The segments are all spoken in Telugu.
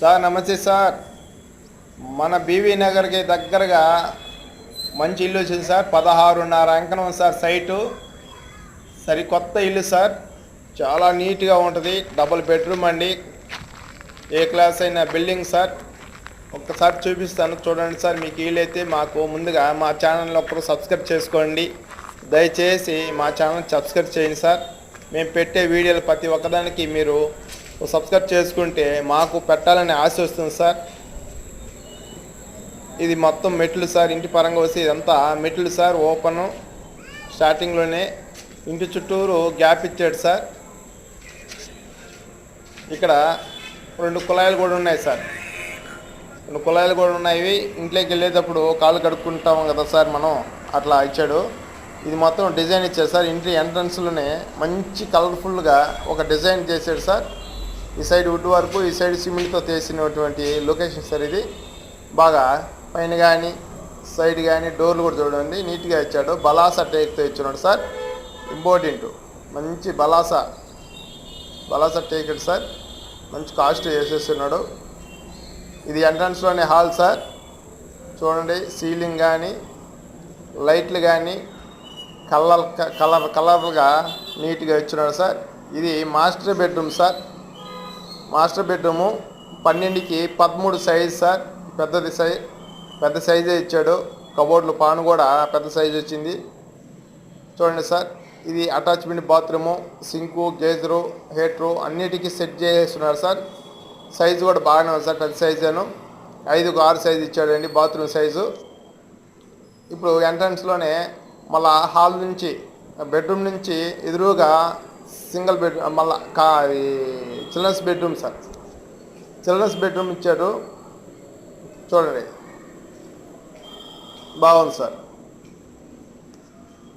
సార్ నమస్తే సార్. మన బీవీ నగర్కి దగ్గరగా మంచి ఇల్లు వచ్చింది సార్. పదహారున్నర అంకణం సార్ సైటు. సరి కొత్త ఇల్లు సార్. చాలా నీట్గా ఉంటుంది. డబుల్ బెడ్రూమ్ అండి. ఏ క్లాస్ అయిన బిల్డింగ్ సార్. ఒక్కసారి చూపిస్తాను. చూడండి సార్ మీకు వీలైతే మాకు ముందుగా మా ఛానల్ ఒకరు సబ్స్క్రైబ్ చేసుకోండి. దయచేసి మా ఛానల్ సబ్స్క్రైబ్ చేయండి సార్. మేము పెట్టే వీడియోలు ప్రతి ఒక్కదానికి మీరు సబ్స్క్రైబ్ చేసుకుంటే మాకు పెట్టాలని ఆశ వస్తుంది సార్. ఇది మొత్తం మెట్లు సార్ ఇంటి పరంగా వస్తే ఇదంతా మెట్లు సార్ ఓపెను స్టార్టింగ్లోనే ఇంటి చుట్టూరు గ్యాప్ ఇచ్చాడు సార్. ఇక్కడ రెండు కుళాయిలు కూడా ఉన్నాయి సార్. రెండు కుళాయిలు కూడా ఉన్నాయి. ఇంట్లోకి వెళ్ళేటప్పుడు కాళ్ళు కడుక్కుంటాం కదా సార్ మనం అట్లా ఇచ్చాడు. ఇది మొత్తం డిజైన్ ఇచ్చాడు సార్. ఇంటి ఎంట్రన్స్లోనే మంచి కలర్ఫుల్గా ఒక డిజైన్ చేశాడు సార్. ఈ సైడ్ వుడ్ వరకు ఈ సైడ్ సిమెంట్తో చేసినటువంటి లొకేషన్ సార్ ఇది. బాగా పైన కానీ సైడ్ కానీ డోర్లు కూడా చూడండి. నీట్గా ఇచ్చాడు. బలాసా టేక్తో ఇచ్చినాడు సార్. ఇంపార్టెంట్. మంచి బలాస. బలాస టేక్ సార్. మంచి కాస్ట్ వేసేస్తున్నాడు. ఇది ఎంట్రన్స్లోనే హాల్ సార్. చూడండి. సీలింగ్ కానీ లైట్లు కానీ కలర్ కలర్ కలర్గా నీట్గా ఇచ్చినాడు సార్. ఇది master bedroom sir. Master bedroom పన్నెండుకి పదమూడు సైజ్ సార్. పెద్దది సైజ్ పెద్ద సైజే ఇచ్చాడు. కబోర్డ్లు పాను కూడా పెద్ద సైజ్ వచ్చింది. చూడండి సార్ ఇది attachment bathroom sink geyser heater అన్నిటికీ సెట్ చేసేస్తున్నారు సార్. సైజు కూడా బాగానే ఉంది సార్ పెద్ద సైజేను. ఐదుకు ఆరు సైజు ఇచ్చాడండి బాత్రూమ్ సైజు. ఇప్పుడు ఎంట్రన్స్లోనే మళ్ళా హాల్ నుంచి బెడ్రూమ్ నుంచి ఎదురుగా సింగిల్ బెడ్ మళ్ళా కా children's bedroom sir. Children's bedroom ఇచ్చాడు. చూడండి. బాగుంది సార్.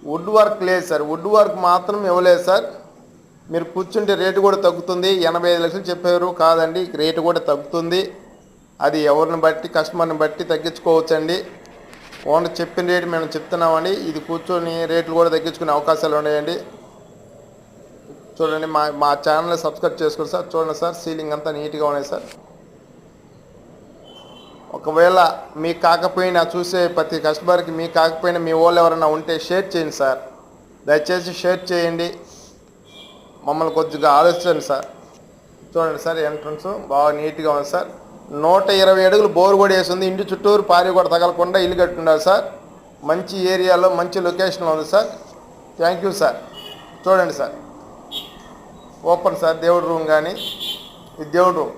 వుడ్ వర్క్ లేదు సార్. వుడ్ వర్క్ మాత్రం ఇవ్వలేదు సార్. మీరు కూర్చుంటే రేటు కూడా తగ్గుతుంది. ఎనభై ఐదు లక్షలు చెప్పారు. కాదండి రేటు కూడా తగ్గుతుంది. అది ఎవరిని బట్టి కస్టమర్ని బట్టి తగ్గించుకోవచ్చండి. ఓనర్ చెప్పిన రేటు మేము చెప్తున్నామండి. ఇది కూర్చొని రేట్లు కూడా తగ్గించుకునే అవకాశాలు ఉన్నాయండి. చూడండి మా మా ఛానల్ సబ్స్క్రైబ్ చేసుకోండి సార్ చూడండి సార్ సీలింగ్ అంతా నీట్గా ఉన్నాయి సార్. ఒకవేళ మీకు కాకపోయినా చూసే ప్రతి కస్టమర్కి మీకు కాకపోయినా మీ వాళ్ళు ఎవరైనా ఉంటే షేర్ చేయండి సార్. దయచేసి షేర్ చేయండి. మమ్మల్ని కొద్దిగా ఆలోచించండి సార్. చూడండి సార్ ఎంట్రన్స్ బాగా నీట్గా ఉంది సార్. నూట ఇరవై అడుగులు బోర్ కూడా వేసింది ఇంటి చుట్టూరు పారి కూడా తగలకుండా ఇల్లు కట్టున్నారు సార్. మంచి ఏరియాలో మంచి లొకేషన్లో ఉంది సార్. Thank you sir. చూడండి సార్. ఓపెన్ సార్ దేవుడి రూమ్ కానీ ఇది దేవుడి రూమ్.